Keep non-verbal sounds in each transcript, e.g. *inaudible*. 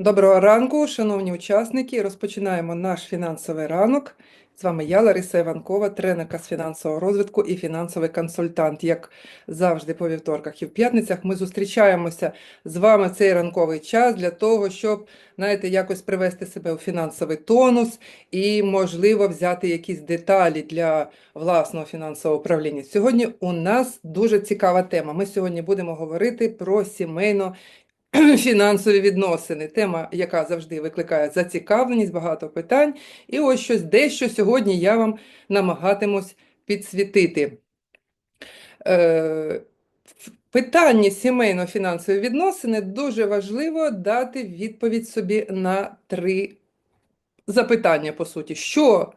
Доброго ранку, шановні учасники. Розпочинаємо наш фінансовий ранок. З вами я, Лариса Іванкова, тренерка з фінансового розвитку і фінансовий консультант. Як завжди, по вівторках і в п'ятницях ми зустрічаємося з вами в цей ранковий час для того, щоб, знаєте, якось привести себе у фінансовий тонус і, можливо, взяти якісь деталі для власного фінансового управління. Сьогодні у нас дуже цікава тема. Ми сьогодні будемо говорити про сімейно *clears throat* Фінансові відносини, тема, яка завжди викликає зацікавленість, багато питань. І ось щось дещо сьогодні я вам намагатимусь підсвітити. Е, в питанні сімейно-фінансові відносини дуже важливо дати відповідь собі на три запитання, по суті, що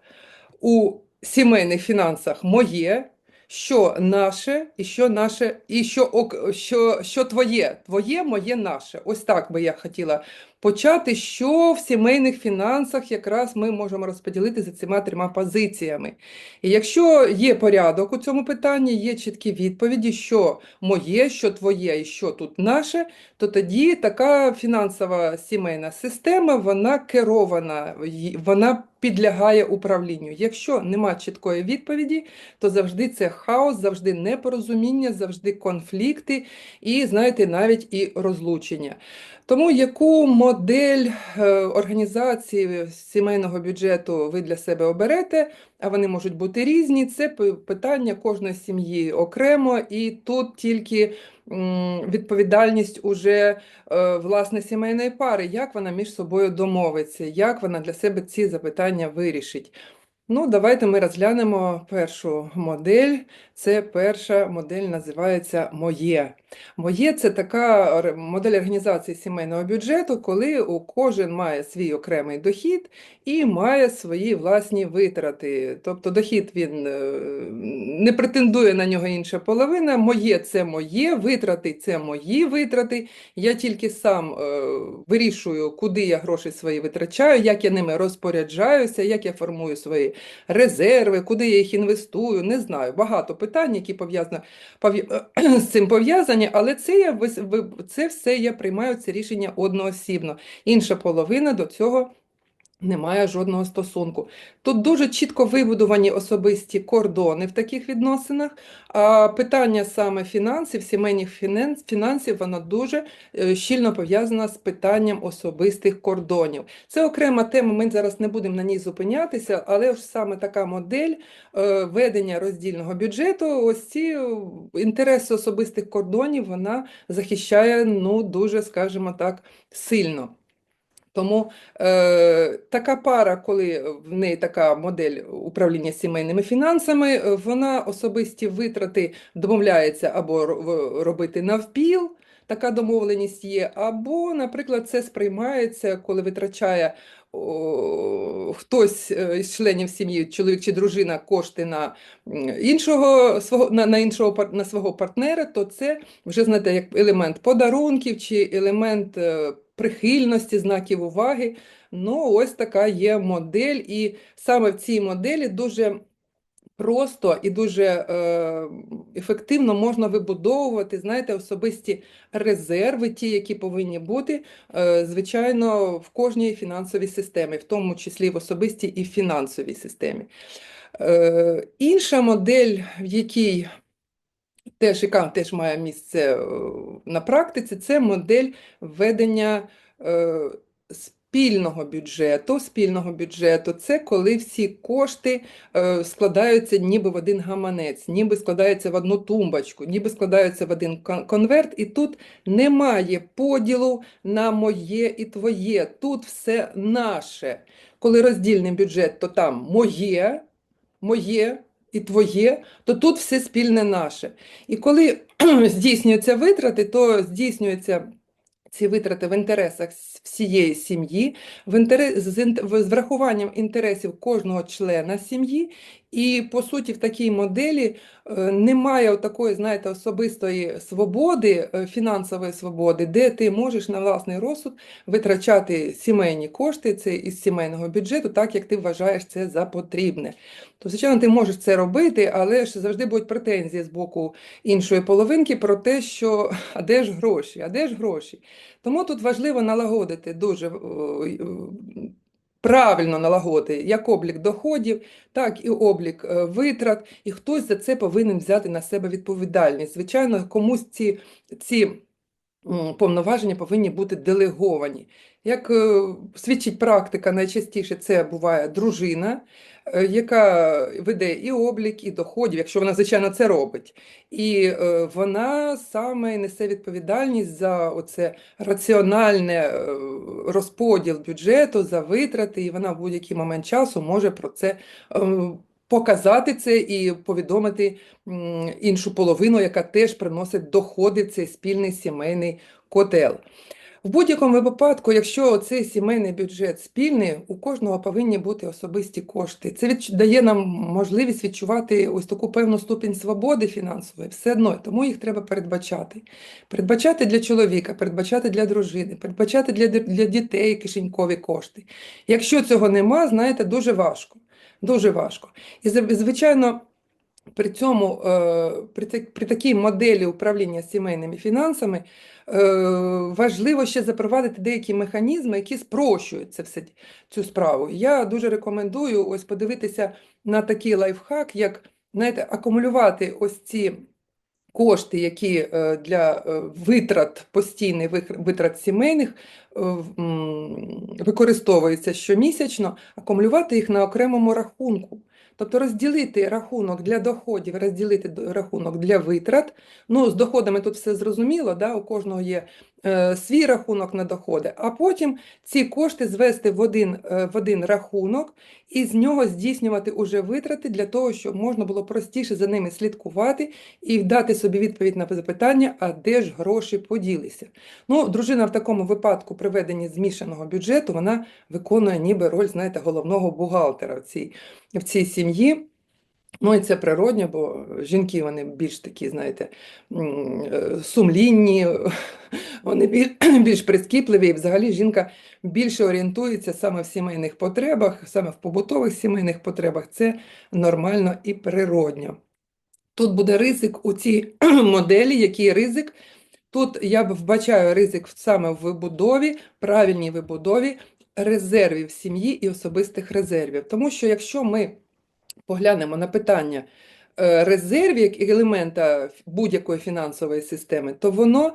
у сімейних фінансах моє, що наше, і що наше, і що, що, що твоє, твоє, моє, наше. Ось так би я хотіла почати, що в сімейних фінансах якраз ми можемо розподілити за цими трьома позиціями. І якщо є порядок у цьому питанні, є чіткі відповіді, що моє, що твоє і що тут наше, то тоді така фінансова сімейна система, вона керована, вона підлягає управлінню. Якщо нема чіткої відповіді, то завжди це хаос, завжди непорозуміння, завжди конфлікти і, знаєте, навіть і розлучення. Тому яку модель е, організації сімейного бюджету ви для себе оберете, а вони можуть бути різні, це питання кожної сім'ї окремо, і тут тільки відповідальність уже е, власне сімейної пари, як вона між собою домовиться, як вона для себе ці запитання вирішить. Ну, давайте ми розглянемо першу модель. Це перша модель називається Моє. Моє це така модель організації сімейного бюджету, коли кожен має свій окремий дохід і має свої власні витрати. Тобто дохід він е, не претендує на нього інша половина. Моє це моє, витрати це мої витрати. Я тільки сам е, вирішую, куди я гроші свої витрачаю, як я ними розпоряджаюся, як я формую свої резерви, куди я їх інвестую. Не знаю. Багато питань, які пов'язані пов'я- *clears throat* з цим пов'язані, але це я це все я приймаю це рішення одноосібно. Інша половина до цього. Немає жодного стосунку. Тут дуже чітко вибудовані особисті кордони в таких відносинах. А питання саме фінансів, сімейних фінансів, воно дуже е, щільно пов'язано з питанням особистих кордонів. Це окрема тема, ми зараз не будемо на ній зупинятися, але ж саме така модель е, ведення роздільного бюджету, ось ці е, інтереси особистих кордонів, вона захищає, ну, дуже, скажімо так, сильно. Тому е, така пара, коли в неї така модель управління сімейними фінансами, е, вона особисті витрати домовляється або робити навпіл, така домовленість є, або, наприклад, це сприймається, коли витрачає хтось е, із членів сім'ї, чоловік чи дружина, кошти на іншого свого на, на іншого на свого партнера, то це вже знаєте, як елемент подарунків чи елемент е, прихильності, знаків уваги. Ну, ось така є модель, і саме в цій моделі дуже просто і дуже е, ефективно можна вибудовувати, знаєте, особисті резерви, ті, які повинні бути, е, звичайно, в кожній фінансовій системі, в тому числі в особистій і фінансовій системі. Е, інша модель, в якій теж, яка теж має місце е, на практиці, це модель ведення е, спільного бюджету. Спільного бюджету це коли всі кошти е, складаються ніби в один гаманець, ніби складаються в одну тумбочку, ніби складаються в один конверт, і тут немає поділу на моє і твоє. Тут все наше. Коли роздільний бюджет, то там моє, моє і твоє, то тут все спільне наше. І коли *clears throat* здійснюються витрати, то здійснюються ці витрати в інтересах всієї сім'ї, в з врахуванням інтересів кожного члена сім'ї, І по суті, в такій моделі е, немає такої, знаєте, особистої свободи, е, фінансової свободи, де ти можеш на власний розсуд витрачати сімейні кошти це із сімейного бюджету, так як ти вважаєш це за потрібне. То, звичайно, ти можеш це робити, але ж завжди будуть претензії з боку іншої половинки про те, що а де ж гроші, а де ж гроші. Тому тут важливо налагодити дуже правильно налагодити як облік доходів, так і облік е, витрат, і хтось за це повинен взяти на себе відповідальність. Звичайно, комусь ці, ці повноваження повинні бути делеговані. Як е, свідчить практика, найчастіше це буває дружина, е, яка веде і облік, і доходів, якщо вона, звичайно, це робить. І е, вона саме несе відповідальність за оце раціональне розподіл бюджету, за витрати, і вона в будь-який момент часу може про це. Показати це і повідомити іншу половину, яка теж приносить доходи в цей спільний сімейний котел. В будь-якому випадку, якщо цей сімейний бюджет спільний, у кожного повинні бути особисті кошти. Це дає нам можливість відчувати ось таку певну ступінь свободи фінансової, все одно, тому їх треба передбачати. Передбачати для чоловіка, передбачати для дружини, передбачати для для дітей кишенькові кошти. Якщо цього нема, знаєте, дуже важко. Дуже важко. І звичайно. При цьому е, при при такій моделі управління сімейними фінансами е, важливо ще запровадити деякі механізми, які спрощують це все, цю справу. Я дуже рекомендую ось подивитися на такий лайфхак, як знаєте, акумулювати ось ці кошти, які е, для витрат постійних витрат сімейних використовуються щомісячно, акумулювати їх на окремому рахунку. Тобто розділити рахунок для доходів, розділити рахунок для витрат. Ну, З доходами тут все зрозуміло, да? у кожного є е, свій рахунок на доходи, а потім ці кошти звести в один е, в один рахунок і з нього здійснювати уже витрати для того, щоб можна було простіше за ними слідкувати і дати собі відповідь на запитання, а де ж гроші поділися. Ну, Дружина в такому випадку при веденні змішаного бюджету вона виконує ніби роль знаєте, головного бухгалтера в цій, в цій сім'ї. Ну і це природньо, бо жінки вони більш такі, знаєте, е, сумлінні, *laughs* вони *clears throat* більш прискіпливі, і взагалі жінка більше орієнтується саме в сімейних потребах, саме в побутових сімейних потребах. Це нормально і природньо. Тут буде ризик у цій *clears throat* моделі, який ризик. Тут я вбачаю ризик саме в вибудові, правильній вибудові резервів сім'ї і особистих резервів. Тому що якщо ми поглянемо на питання е, резервів як елемента будь-якої фінансової системи, то воно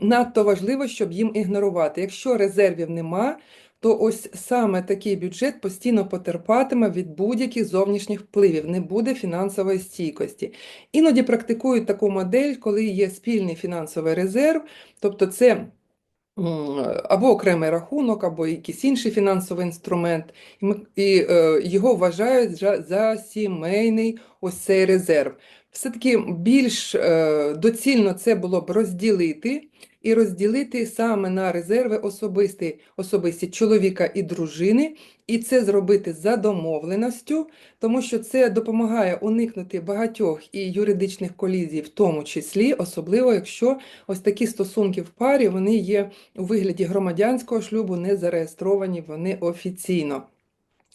надто важливо, щоб їм ігнорувати. Якщо резервів нема, то ось саме такий бюджет постійно потерпатиме від будь-яких зовнішніх впливів, не буде фінансової стійкості. Іноді практикують таку модель, коли є спільний фінансовий резерв, тобто це або окремий рахунок, або якийсь інший фінансовий інструмент, і, ми, і е, його вважають за, за сімейний ось цей резерв. Все-таки більш е, доцільно це було б розділити і розділити саме на резерви особисті, особисті чоловіка і дружини, і це зробити за домовленістю, тому що це допомагає уникнути багатьох і юридичних колізій, в тому числі, особливо якщо ось такі стосунки в парі вони є у вигляді громадянського шлюбу, не зареєстровані вони офіційно.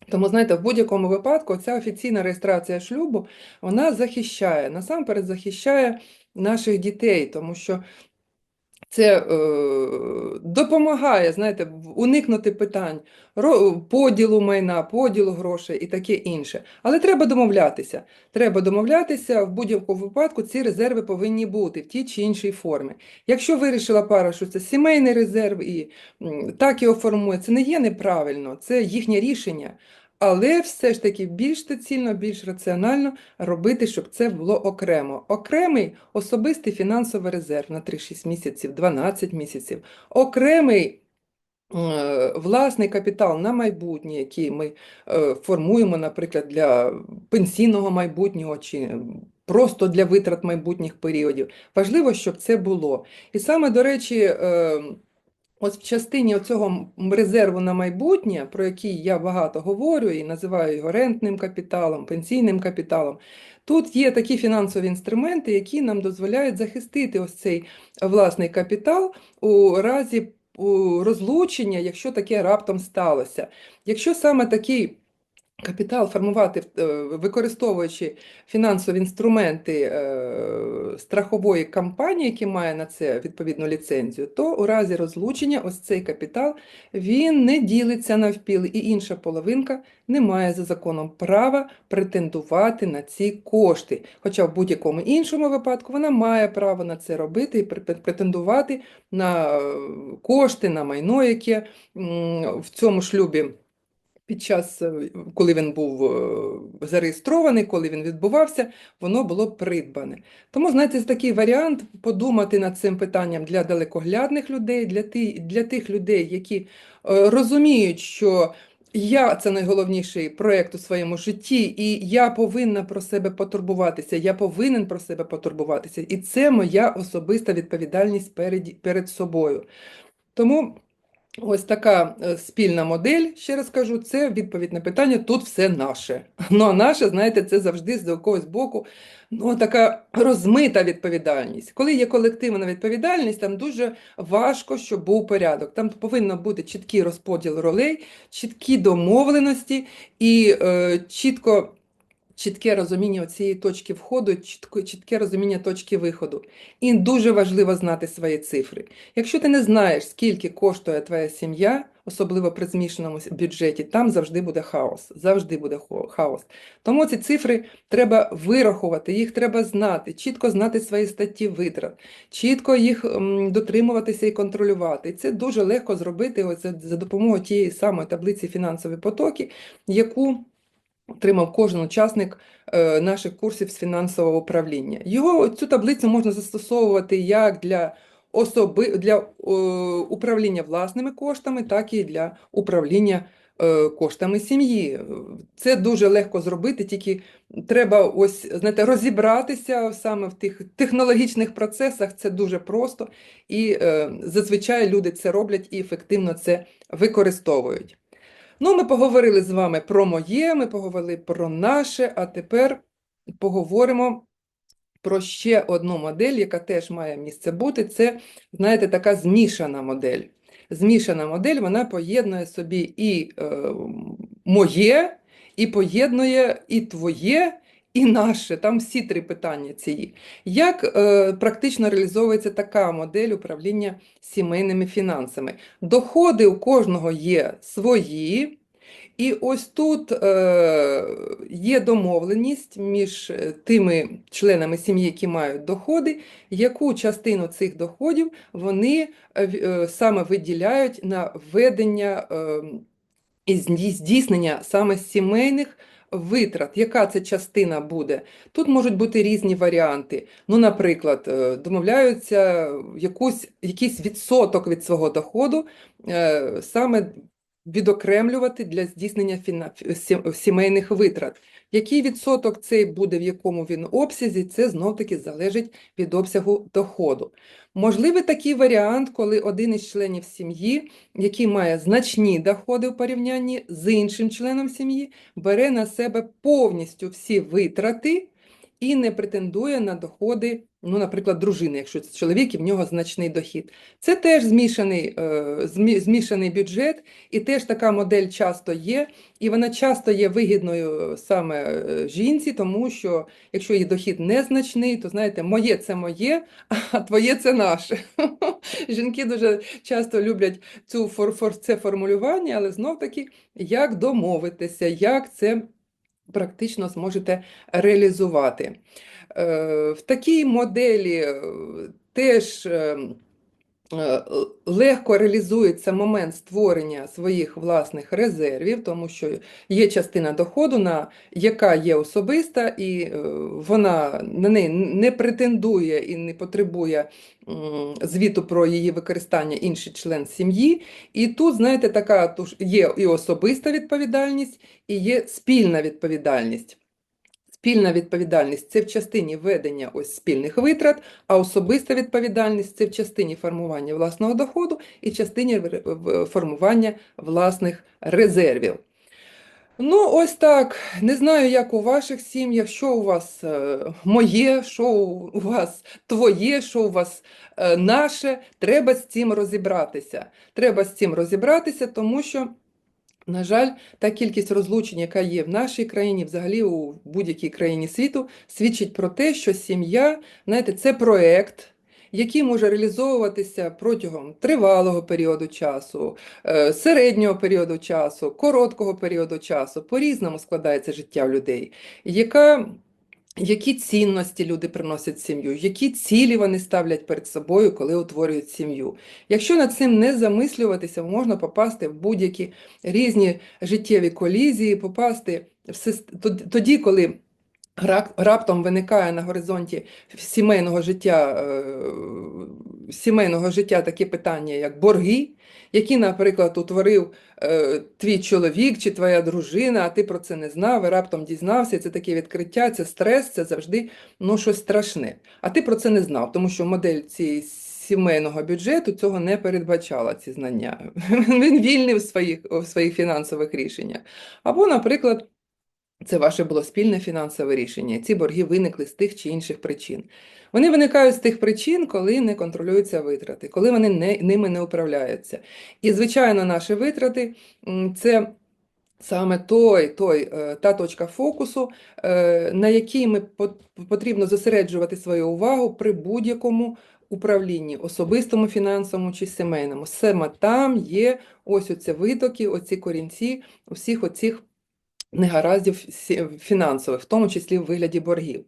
Тому, знаєте, в будь-якому випадку ця офіційна реєстрація шлюбу вона захищає, насамперед захищає наших дітей, тому що це е, допомагає, знаєте, уникнути питань поділу майна, поділу грошей і таке інше. Але треба домовлятися. Треба домовлятися в будь-якому випадку. Ці резерви повинні бути в тій чи іншій формі. Якщо вирішила пара, що це сімейний резерв і так його формує, це не є неправильно, це їхнє рішення. Але все ж таки більш доцільно, більш раціонально робити, щоб це було окремо. Окремий особистий фінансовий резерв на 3-6 місяців, 12 місяців, окремий е, власний капітал на майбутнє, який ми е, формуємо, наприклад, для пенсійного майбутнього чи просто для витрат майбутніх періодів. Важливо, щоб це було. І саме, до речі, е, Ось в частині цього резерву на майбутнє, про який я багато говорю і називаю його рентним капіталом, пенсійним капіталом, тут є такі фінансові інструменти, які нам дозволяють захистити ось цей власний капітал у разі розлучення, якщо таке раптом сталося. Якщо саме такий Капітал формувати, е, використовуючи фінансові інструменти е, страхової компанії, які має на це відповідну ліцензію, то у разі розлучення ось цей капітал він не ділиться навпіл, і інша половинка не має за законом права претендувати на ці кошти. Хоча в будь-якому іншому випадку вона має право на це робити і претендувати на е, кошти, на майно, яке в цьому шлюбі. Під час, е, коли він був е, зареєстрований, коли він відбувався, воно було придбане. Тому, знаєте, такий варіант подумати над цим питанням для далекоглядних людей, для тих, для тих людей, які е, розуміють, що я це найголовніший проєкт у своєму житті, і я повинна про себе потурбуватися, я повинен про себе потурбуватися. І це моя особиста відповідальність перед, перед собою. Тому. Ось така е, спільна модель, ще раз кажу, це відповідь на питання, тут все наше. *laughs* Ну, а наше, знаєте, це завжди з якогось боку ну, така розмита відповідальність. Коли є колективна відповідальність, там дуже важко, щоб був порядок. Там повинно бути чіткий розподіл ролей, чіткі домовленості і е, чітко чітке розуміння цієї точки входу, чітке, чітке розуміння точки виходу. І дуже важливо знати свої цифри. Якщо ти не знаєш, скільки коштує твоя сім'я, особливо при змішаному бюджеті, там завжди буде хаос. Завжди буде хаос. Тому ці цифри треба вирахувати, їх треба знати, чітко знати свої статті витрат, чітко їх дотримуватися і контролювати. Це дуже легко зробити ось за допомогою тієї самої таблиці фінансові потоки, яку отримав кожен учасник е, наших курсів з фінансового управління. Його цю таблицю можна застосовувати як для особи для е, управління власними коштами, так і для управління е, коштами сім'ї. Це дуже легко зробити, тільки треба ось знаєте, розібратися саме в тих технологічних процесах. Це дуже просто, і зазвичай люди це роблять і ефективно це використовують. Ну, ми поговорили з вами про моє, ми поговорили про наше, а тепер поговоримо про ще одну модель, яка теж має місце бути. Це, знаєте, така змішана модель. Змішана модель вона поєднує собі і е, моє, і поєднує і твоє, і наше. Там всі три питання ці. Як е, практично реалізовується така модель управління сімейними фінансами? Доходи у кожного є свої. І ось тут е, є домовленість між е, тими членами сім'ї, які мають доходи, яку частину цих доходів вони е, е саме виділяють на ведення е, і здійснення саме сімейних витрат, яка це частина буде? Тут можуть бути різні варіанти. Ну, Наприклад, е, домовляються якусь, якийсь відсоток від свого доходу е, саме відокремлювати для здійснення сімейних витрат. Який відсоток цей буде, в якому він обсязі, це знов-таки залежить від обсягу доходу. Можливий такий варіант, коли один із членів сім'ї, який має значні доходи в порівнянні з іншим членом сім'ї, бере на себе повністю всі витрати і не претендує на доходи ну, наприклад, дружини, якщо це чоловік і в нього значний дохід. Це теж змішаний е, змішаний бюджет, і теж така модель часто є, і вона часто є вигідною саме е, жінці, тому що якщо її дохід незначний, то знаєте, моє це моє, *laughs* а твоє це наше. *laughs* Жінки дуже часто люблять цю це формулювання, але знов таки, як домовитися, як це практично зможете реалізувати. Е, в такій моделі е, теж е, легко реалізується момент створення своїх власних резервів, тому що є частина доходу, на яка є особиста, і вона на неї не претендує і не потребує звіту про її використання інший член сім'ї. І тут, знаєте, така є і особиста відповідальність, і є спільна відповідальність. Спільна відповідальність це в частині ведення ось спільних витрат, а особиста відповідальність це в частині формування власного доходу і в частині формування власних резервів. Ну, ось так. Не знаю, як у ваших сім'ях, що у вас е, моє, що у вас твоє, що у вас е, наше. Треба з цим розібратися. Треба з цим розібратися, тому що. На жаль, та кількість розлучень, яка є в нашій країні, взагалі у будь-якій країні світу, свідчить про те, що сім'я, знаєте, це проект, який може реалізовуватися протягом тривалого періоду часу, е, середнього періоду часу, короткого періоду часу. По-різному складається життя в людей. Яка які цінності люди приносять в сім'ю, які цілі вони ставлять перед собою, коли утворюють сім'ю. Якщо над цим не замислюватися, можна попасти в будь-які різні життєві колізії, попасти в тоді- коли раптом виникає на горизонті сімейного життя, е, сімейного життя таке питання, як борги, які, наприклад, утворив е, твій чоловік чи твоя дружина, а ти про це не знав, і раптом дізнався, це таке відкриття, це стрес, це завжди ну, щось страшне. А ти про це не знав, тому що модель цієї сімейного бюджету цього не передбачала, ці знання. *laughs* Він вільний в своїх, в своїх фінансових рішеннях. Або, наприклад, це ваше було спільне фінансове рішення. Ці борги виникли з тих чи інших причин. Вони виникають з тих причин, коли не контролюються витрати, коли вони не, ними не управляються. І, звичайно, наші витрати це саме той, той, е, та точка фокусу, е, на якій ми потрібно зосереджувати свою увагу при будь-якому управлінні, особистому, фінансовому чи сімейному. Саме там є ось оці витоки, оці корінці усіх оцих негараздів фінансових, в тому числі в вигляді боргів.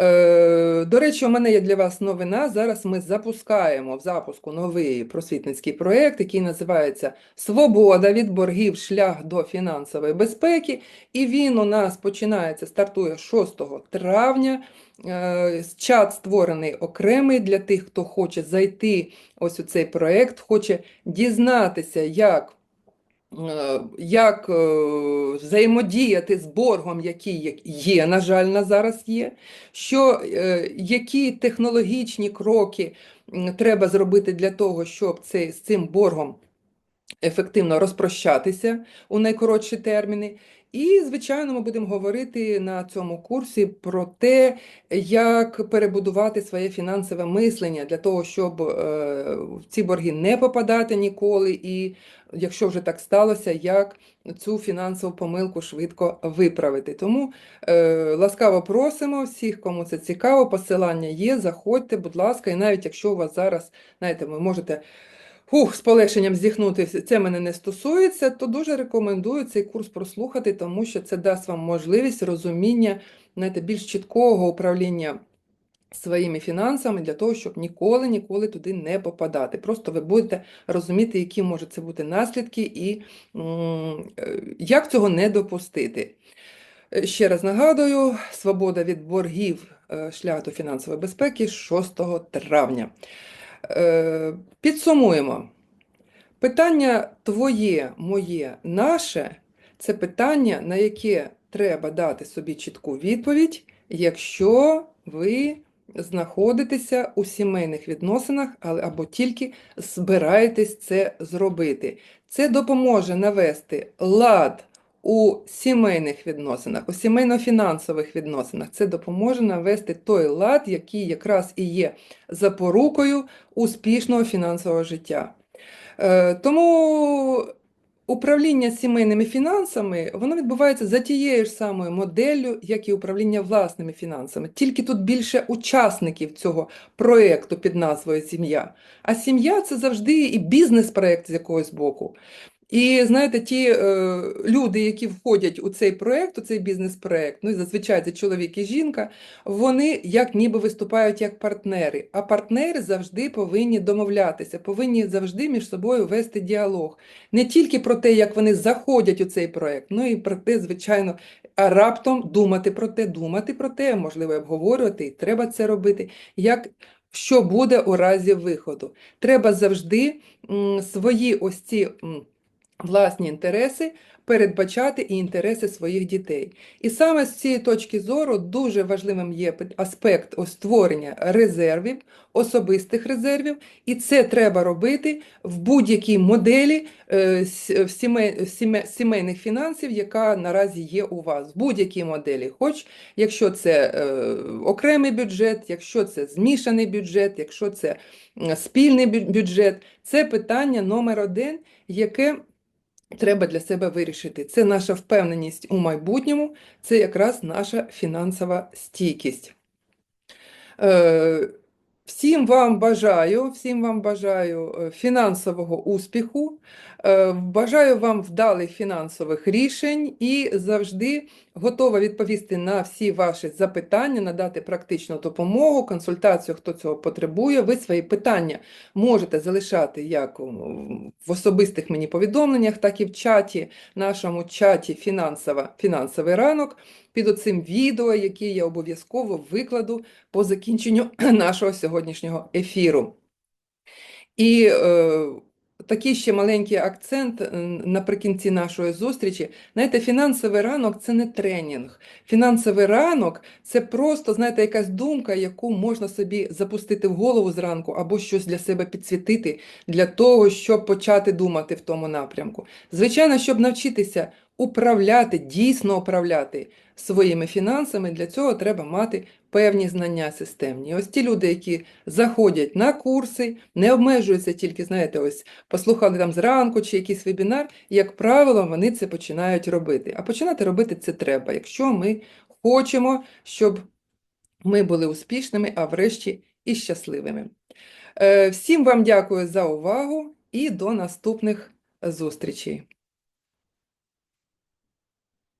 Е, До речі, у мене є для вас новина. Зараз ми запускаємо в запуску новий просвітницький проєкт, який називається Свобода від боргів. Шлях до фінансової безпеки. І він у нас починається, стартує 6 травня. Е, Чат створений окремий для тих, хто хоче зайти ось у цей проєкт, хоче дізнатися, як як е, взаємодіяти з боргом, який є- на жаль, на зараз є, що, е, які технологічні кроки треба зробити для того, щоб цей, з цим боргом ефективно розпрощатися у найкоротші терміни. І, звичайно, ми будемо говорити на цьому курсі про те, як перебудувати своє фінансове мислення для того, щоб е, в ці борги не попадати ніколи, і якщо вже так сталося, як цю фінансову помилку швидко виправити. Тому е, ласкаво просимо всіх, кому це цікаво, посилання є, заходьте, будь ласка, і навіть якщо у вас зараз, знаєте, ви можете Фух, з полегшенням зіхнути, це мене не стосується, то дуже рекомендую цей курс прослухати, тому що це дасть вам можливість розуміння, знаєте, більш чіткого управління своїми фінансами для того, щоб ніколи, ніколи туди не попадати. Просто ви будете розуміти, які можуть це бути наслідки і е, як цього не допустити. Е, Ще раз нагадую, свобода від боргів, е, шлях до фінансової безпеки 6 травня. Підсумуємо. Питання твоє, моє, наше це питання, на яке треба дати собі чітку відповідь, якщо ви знаходитеся у сімейних відносинах, але або тільки збираєтесь це зробити. Це допоможе навести лад у сімейних відносинах, у сімейно-фінансових відносинах. Це допоможе навести той лад, який якраз і є запорукою успішного фінансового життя. Е, Тому управління сімейними фінансами, воно відбувається за тією ж самою моделлю, як і управління власними фінансами. Тільки тут більше учасників цього проєкту під назвою Сім'я. А сім'я це завжди і бізнес-проєкт з якогось боку. І знаєте, ті е, люди, які входять у цей проєкт, у цей бізнес-проєкт, ну і зазвичай це чоловік і жінка, вони як ніби виступають як партнери. А партнери завжди повинні домовлятися, повинні завжди між собою вести діалог. Не тільки про те, як вони заходять у цей проєкт, ну і про те, звичайно, а раптом думати про те, думати про те, можливо, обговорювати, і треба це робити. Як що буде у разі виходу? Треба завжди м, свої ось ці. м, власні інтереси, передбачати і інтереси своїх дітей. І саме з цієї точки зору дуже важливим є аспект створення резервів, особистих резервів, і це треба робити в будь-якій моделі е, сімейних фінансів, яка наразі є у вас. В будь-якій моделі, хоч якщо це е, окремий бюджет, якщо це змішаний бюджет, якщо це спільний бюджет, це питання номер один, яке треба для себе вирішити. Це наша впевненість у майбутньому, це якраз наша фінансова стійкість. Е, Всім вам бажаю, всім вам бажаю е, фінансового успіху, е, бажаю вам вдалих фінансових рішень і завжди готова відповісти на всі ваші запитання, надати практичну допомогу, консультацію, хто цього потребує. Ви свої питання можете залишати як в особистих мені повідомленнях, так і в чаті, нашому чаті фінансова, фінансовий ранок під оцим відео, яке я обов'язково викладу по закінченню *clears throat* нашого сьогоднішнього ефіру. І е, такий ще маленький акцент е, наприкінці нашої зустрічі. Знаєте, фінансовий ранок це не тренінг. Фінансовий ранок це просто, знаєте, якась думка, яку можна собі запустити в голову зранку або щось для себе підсвітити для того, щоб почати думати в тому напрямку. Звичайно, щоб навчитися управляти, дійсно управляти своїми фінансами, для цього треба мати певні знання системні. Ось ті люди, які заходять на курси, не обмежуються тільки, знаєте, ось послухали там зранку чи якийсь вебінар, як правило, вони це починають робити. А починати робити це треба, якщо ми хочемо, щоб ми були успішними, а врешті і щасливими. Е, Всім вам дякую за увагу і до наступних зустрічей.